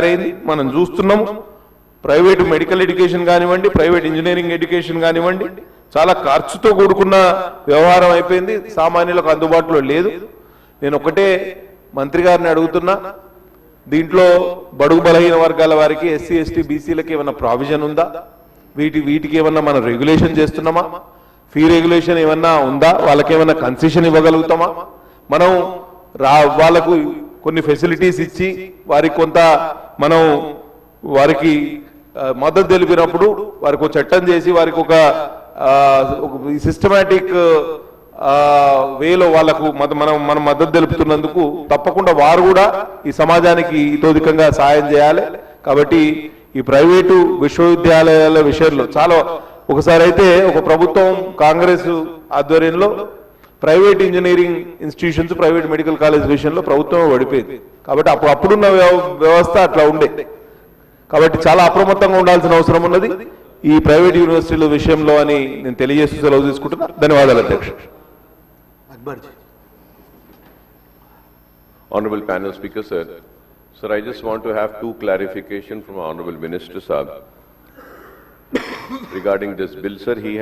తయారైంది. మనం చూస్తున్నాము. ప్రైవేట్ మెడికల్ ఎడ్యుకేషన్ కానివ్వండి ప్రైవేట్ ఇంజనీరింగ్ ఎడ్యుకేషన్ కానివ్వండి చాలా ఖర్చుతో కూడుకున్న వ్యవహారం అయిపోయింది. సామాన్యులకు అందుబాటులో లేదు. నేను ఒకటే మంత్రి గారిని అడుగుతున్నా. దీంట్లో బడుగు బలహీన వర్గాల వారికి ఎస్సీ ఎస్టీ బీసీలకి ఏమైనా ప్రావిజన్ ఉందా? వీటి వీటికి ఏమన్నా మనం రెగ్యులేషన్ చేస్తున్నామా? ఫీ రెగ్యులేషన్ ఏమన్నా ఉందా? వాళ్ళకి ఏమన్నా కన్సెషన్ ఇవ్వగలుగుతామా? మనం రా వాళ్ళకు కొన్ని ఫెసిలిటీస్ ఇచ్చి వారికి కొంత మనం వారికి మద్దతు తెలిపినప్పుడు వారికి ఒక చట్టం చేసి వారికి ఒక సిస్టమేటిక్ వేలో వాళ్ళకు మనం మనం మద్దతు తెలుపుతున్నందుకు తప్పకుండా వారు కూడా ఈ సమాజానికి ఇతోధికంగా సాయం చేయాలి. కాబట్టి ఈ ప్రైవేటు విశ్వవిద్యాలయాల విషయంలో చాలా ఒకసారి అయితే ఒక ప్రభుత్వం కాంగ్రెస్ ఆధ్వర్యంలో private engineering institutions private medical college విషయంలో ప్రభుత్వం పడిపోయింది. కాబట్టి అప్పుడు అప్పుడున్న వ్యవ- వ్యవస్థ అట్లా ఉండే. కాబట్టి చాలా అప్రమత్తంగా ఉండాల్సిన అవసరం ఉన్నది. ఈ ప్రైవేట్ యూనివర్సిటీల విషయంలో అని నేను తెలియజేస్తూ సెలవు తీసుకుంటున్నా. ధన్యవాదాలు అధ్యక్ష. అక్బర్జీ. Honorable panel speaker, sir. Sir, I just want to have two clarification from Honorable Minister Saab. Regarding this bill, sir. He